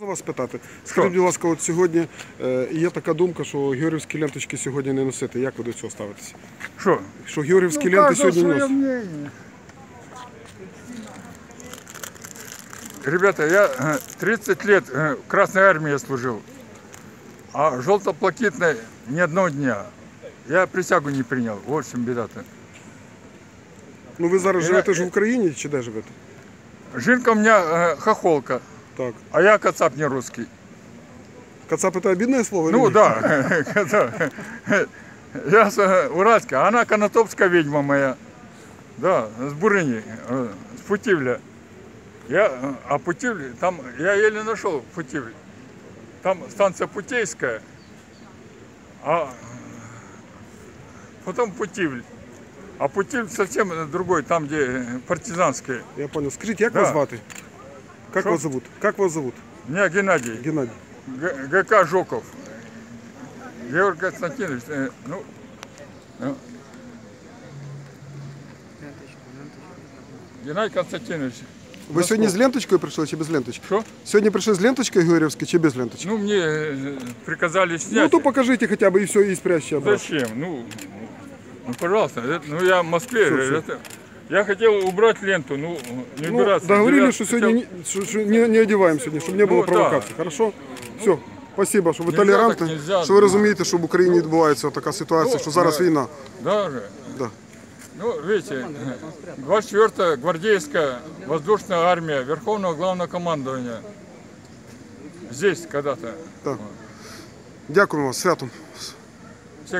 Можна вас питати? Скажіть, будь ласка, от сьогодні е, є така думка, що георгіївські ленточки сьогодні не носити. Як ви до цього ставитеся? Что? Що георгіївські Ну, ленти каждого сьогодні свое носять? мнение. Ребята, я э, 30 лет э, в Красной Армии служил, а желтоплакитной ни одного дня. Я присягу не принял. Вот в чем беда-то. Ну ви зараз Я- живете ж в Україні чи де живете? Жинка у меня э, хохолка, Так. а я кацап не русский. Кацап это обидное слово? Ну да, я э, Уральска, а она конотопская ведьма моя. Да, с Бурыни, э, с Путивля. Я, э, а Путивль, там, я еле нашел Путивль. Там станция Путейская, а потом Путивль. А Путивль совсем другой, там, где партизанские. Я понял. Скажіть, як Да. вас звати? Как Що? вас зовут? Как вас зовут? Меня Геннадий, Геннадий. Г- ГК Жуков. Георгий Константинович, э, ну, ну. Геннадий Константинович, Ви сьогодні з ленточкою прийшли чи без ленточки? что? Сьогодні прийшли з ленточкою георгіївською чи без ленточки? Ну, мне э, приказали Ну снять. то покажите хотя бы и все, и спрячьте обратно. Зачем? Ну, ну, пожалуйста, это- ну я в Москве. Всё, всё. это- я хотел убрать ленту, ну, не Ну, убираться. договорились, Девят- что хотел- сегодня не, что- что не, не одеваем сегодня, чтобы не было Ну, да. провокаций. Хорошо? Все. Спасибо, що ви Нельзя толерантні, так, нельзя. що ви розумієте, що в Україні відбувається така ситуація, Ну, що зараз да. війна. Даже. Да. Ну, видите, 24-я гвардейская воздушная армия Верховного Главного Командования. Здесь когда-то. Так. Дякуємо вас, святом.